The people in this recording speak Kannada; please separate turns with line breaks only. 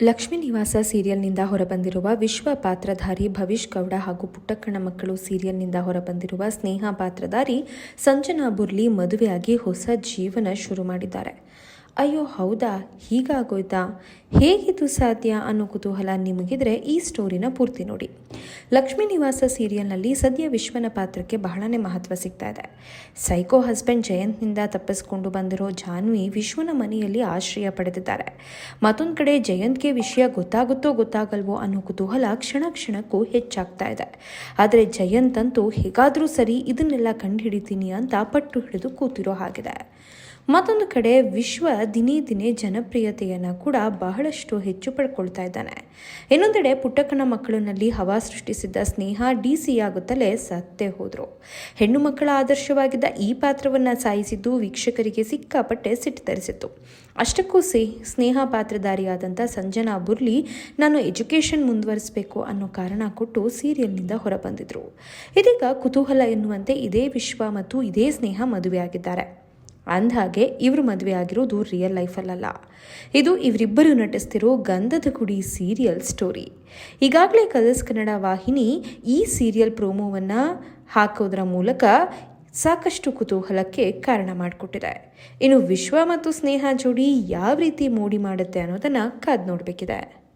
ಲಕ್ಷ್ಮೀ ನಿವಾಸ ಸೀರಿಯಲ್ನಿಂದ ಹೊರಬಂದಿರುವ ವಿಶ್ವ ಪಾತ್ರಧಾರಿ ಭವಿಷ್ ಗೌಡ ಹಾಗೂ ಪುಟ್ಟಕ್ಕಣ ಮಕ್ಕಳು ಸೀರಿಯಲ್ನಿಂದ ಹೊರಬಂದಿರುವ ಸ್ನೇಹ ಪಾತ್ರಧಾರಿ ಸಂಜನಾ ಬುರ್ಲಿ ಮದುವೆಯಾಗಿ ಹೊಸ ಜೀವನ ಶುರು ಮಾಡಿದ್ದಾರೆ. ಅಯ್ಯೋ ಹೌದಾ? ಹೀಗಾಗೋಯ್ತಾ? ಹೇಗಿದು ಸಾಧ್ಯ ಅನ್ನೋ ಕುತೂಹಲ ನಿಮಗಿದ್ರೆ ಈ ಸ್ಟೋರಿನ ಪೂರ್ತಿ ನೋಡಿ. ಲಕ್ಷ್ಮೀ ನಿವಾಸ ಸೀರಿಯಲ್ನಲ್ಲಿ ಸದ್ಯ ವಿಶ್ವನ ಪಾತ್ರಕ್ಕೆ ಬಹಳನೇ ಮಹತ್ವ ಸಿಗ್ತಾ ಇದೆ. ಸೈಕೋ ಹಸ್ಬೆಂಡ್ ಜಯಂತ್ನಿಂದ ತಪ್ಪಿಸ್ಕೊಂಡು ಬಂದಿರೋ ಜಾನ್ವಿ ವಿಶ್ವನ ಮನೆಯಲ್ಲಿ ಆಶ್ರಯ ಪಡೆದಿದ್ದಾರೆ. ಮತ್ತೊಂದು ಕಡೆ ಜಯಂತ್ಗೆ ವಿಷಯ ಗೊತ್ತಾಗುತ್ತೋ ಗೊತ್ತಾಗಲ್ವೋ ಅನ್ನೋ ಕುತೂಹಲ ಕ್ಷಣ ಕ್ಷಣಕ್ಕೂ ಹೆಚ್ಚಾಗ್ತಾ ಇದೆ. ಆದರೆ ಜಯಂತ್ ಅಂತೂ ಹೇಗಾದರೂ ಸರಿ ಇದನ್ನೆಲ್ಲ ಕಂಡುಹಿಡಿತೀನಿ ಅಂತ ಪಟ್ಟು ಹಿಡಿದು ಕೂತಿರೋ ಹಾಗಿದೆ. ಮತ್ತೊಂದು ಕಡೆ ವಿಶ್ವ ದಿನೇ ದಿನೇ ಜನಪ್ರಿಯತೆಯನ್ನು ಕೂಡ ಬಹಳಷ್ಟು ಹೆಚ್ಚು ಪಡ್ಕೊಳ್ತಾ ಇದ್ದಾನೆ. ಇನ್ನೊಂದೆಡೆ ಪುಟ್ಟಕ್ಕನ ಮಕ್ಕಳಿನಲ್ಲಿ ಹವಾ ಸೃಷ್ಟಿಸಿದ್ದ ಸ್ನೇಹ ಡಿ ಸಿ ಆಗುತ್ತಲೇ ಸತ್ತೇ ಹೋದರು. ಹೆಣ್ಣು ಮಕ್ಕಳ ಆದರ್ಶವಾಗಿದ್ದ ಈ ಪಾತ್ರವನ್ನು ಸಾಯಿಸಿದ್ದು ವೀಕ್ಷಕರಿಗೆ ಸಿಕ್ಕಾಪಟ್ಟೆ ಸಿಟ್ಟು ತರಿಸಿತ್ತು. ಅಷ್ಟಕ್ಕೂ ಸೇ, ಸ್ನೇಹ ಪಾತ್ರಧಾರಿಯಾದಂಥ ಸಂಜನಾ ಬುರ್ಲಿ, ನಾನು ಎಜುಕೇಷನ್ ಮುಂದುವರಿಸಬೇಕು ಅನ್ನೋ ಕಾರಣ ಕೊಟ್ಟು ಸೀರಿಯಲ್ನಿಂದ ಹೊರಬಂದಿದ್ರು. ಇದೀಗ ಕುತೂಹಲ ಎನ್ನುವಂತೆ ಇದೇ ವಿಶ್ವ ಮತ್ತು ಇದೇ ಸ್ನೇಹ ಮದುವೆಯಾಗಿದ್ದಾರೆ. ಅಂದಹಾಗೆ ಇವರು ಮದುವೆ ಆಗಿರೋದು ರಿಯಲ್ ಲೈಫಲ್ಲ ಇದು ಇವರಿಬ್ಬರು ನಟಿಸ್ತಿರೋ ಗಂಧದ ಗುಡಿ ಸೀರಿಯಲ್ ಸ್ಟೋರಿ ಈಗಾಗಲೇ ಕಲರ್ಸ್ ಕನ್ನಡ ವಾಹಿನಿ ಈ ಸೀರಿಯಲ್ ಪ್ರೋಮೋವನ್ನು ಹಾಕೋದ್ರ ಮೂಲಕ ಸಾಕಷ್ಟು ಕುತೂಹಲಕ್ಕೆ ಕಾರಣ ಮಾಡಿಕೊಟ್ಟಿದೆ. ಇನ್ನು ವಿಶ್ವ ಮತ್ತು ಸ್ನೇಹ ಜೋಡಿ ಯಾವ ರೀತಿ ಮೋಡಿ ಮಾಡುತ್ತೆ ಅನ್ನೋದನ್ನು ಕಾದು ನೋಡಬೇಕಿದೆ.